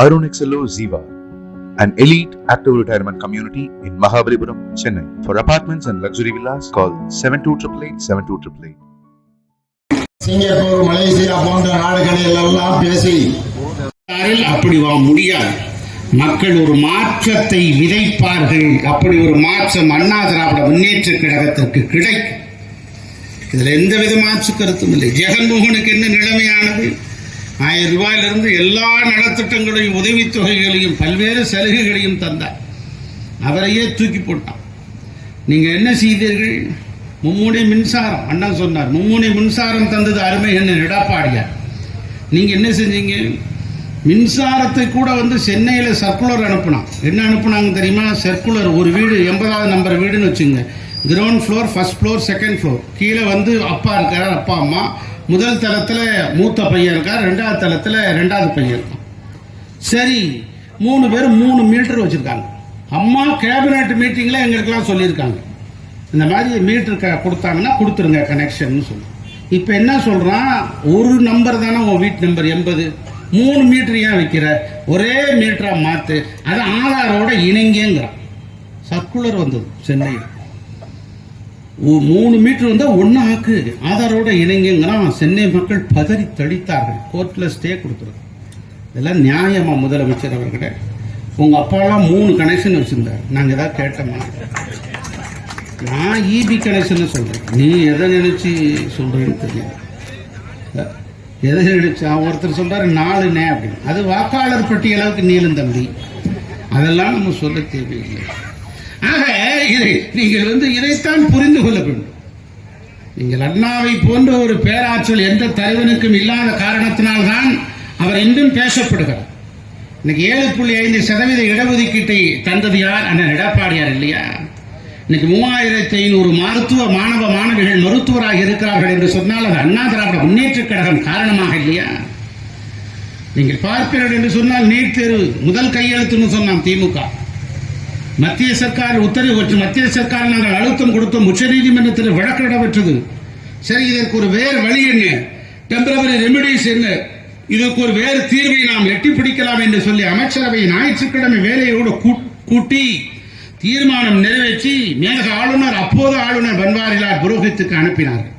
Arun XLO Ziva, an elite active retirement community in Mahabalipuram, Chennai. For apartments and luxury villas, call 7288 7288. Singapore Malaysia போன்ற நாடுகளில் எல்லாம் பேசி அப்படி வா முடியாது. மக்கள் ஒரு மாற்றத்தை விதைப்பார்கள். அப்படி ஒரு மாற்றம் அண்ணா திராவிட முன்னேற்ற கழகத்திற்கு கிடைக்கும். இதுல எந்த வித மாற்று கருத்தும் இல்லை. ஜெகன்மோகனுக்கு என்ன நிலைமையானது? ஆயிரம் ரூபாயிலிருந்து எல்லா நலத்திட்டங்களையும் உதவித்தொகைகளையும் பல்வேறு சலுகைகளையும் தந்தார். அவரையே தூக்கி போட்டான். நீங்கள் என்ன செய்தீர்கள்? மும்முனை மின்சாரம் அண்ணன் சொன்னார். மும்முனை மின்சாரம் தந்தது அருமை என்ன எடப்பாடியார். நீங்கள் என்ன செஞ்சீங்க? மின்சாரத்தை கூட வந்து சென்னையில் சர்க்குலர் அனுப்புனான். என்ன அனுப்புனாங்க தெரியுமா? சர்க்குலர் ஒரு வீடு எண்பதாவது நம்பர் வீடுன்னு வச்சுங்க ground floor first floor second floor கீழே வந்து அப்பா இருக்கார் அப்பா அம்மா. முதல் தளத்தில் மூத்த பையன் இருக்கார் ரெண்டாவது தளத்தில் ரெண்டாவது பையன் இருக்கான். சரி மூணு பேர் மூணு மீட்டர் வச்சுருக்காங்க. அம்மா கேபினெட் மீட்டிங்கில் எங்களுக்கெல்லாம் சொல்லியிருக்காங்க. இந்த மாதிரி மீட்டர் க கொடுத்தாங்கன்னா கொடுத்துருங்க கனெக்ஷன் சொல்லி. இப்போ என்ன சொல்கிறான் ஒரு நம்பர் தானே உன் வீட்டு நம்பர் எண்பது. மூணு மீட்டர் ஏன் வைக்கிற? ஒரே மீட்டராக மாற்று அது ஆதாரோட இணைங்கிறான் சர்க்குலர் வந்தது சென்னையில். மூணு மீட்டர் வந்தால் ஒன்று ஆக்கு. ஆதாரோட இணைங்கிறான் சென்னை மக்கள் பதறி தடித்தார்கள். கோர்ட்டில் ஸ்டே கொடுத்துருக்கு இதெல்லாம் நியாயமா முதலமைச்சர் அவர்கிட்ட உங்கள் அப்பாலாம் மூணு கனெக்ஷன் வச்சுருந்தார். நாங்கள் ஏதாவது கேட்டோமா? நான் இபி கனெக்ஷன் சொல்கிறேன் நீ எதை நினைச்சு சொல்கிறேன்னு தெரியல. எதை நினைச்சு? ஒருத்தர் சொல்றாரு நாலுனே அப்படின்னு. அது வாக்காளர் பட்டியளவுக்கு நீளும் தம்பி. அதெல்லாம் நம்ம சொல்ல தேவையில்லை. ஆக இதை நீங்கள் வந்து இதைத்தான் புரிந்து கொள்ள வேண்டும். நீங்கள் அண்ணாவை போன்ற ஒரு பேராற்றல் எந்த தலைவனுக்கும் இல்லாத காரணத்தினால்தான் அவர் இன்றும் பேசப்படுகிறார். இன்னைக்கு ஏழு புள்ளி ஐந்து சதவீத இடஒதுக்கீட்டை தந்தது யார்? அண்ணன் எடப்பாடியார் இல்லையா? இன்னைக்கு மூவாயிரத்தி ஐநூறு மருத்துவ மாணவ மாணவிகள் மருத்துவராக இருக்கிறார்கள் என்று சொன்னால் அது அண்ணா திராவிட முன்னேற்றக் கழகம் காரணமாக இல்லையா? நீங்கள் பார்ப்பீர்கள் என்று சொன்னால் நீட் தேர்வு முதல் கையெழுத்துன்னு சொன்னான் திமுக. மத்திய சர்க்கார் உத்தரவு பெற்று மத்திய சர்க்கார் நாங்கள் அழுத்தம் கொடுத்தோம். உச்சநீதிமன்றத்தில் வழக்கு இடம்பெற்றது சரி இதற்கு ஒரு வேறு வழி என்ன? டெம்பரவரி ரெமிடிஸ் என்ன? இதற்கு ஒரு வேறு தீர்வை நாம் எட்டி பிடிக்கலாம் என்று சொல்லி அமைச்சரவை ஞாயிற்றுக்கிழமை வேலையோடு கூ- கூட்டி தீர்மானம் நிறைவேற்றி மேலக ஆளுநர் அப்போது ஆளுநர் பன்வாரிலால் புரோஹித்துக்கு அனுப்பினார்கள்.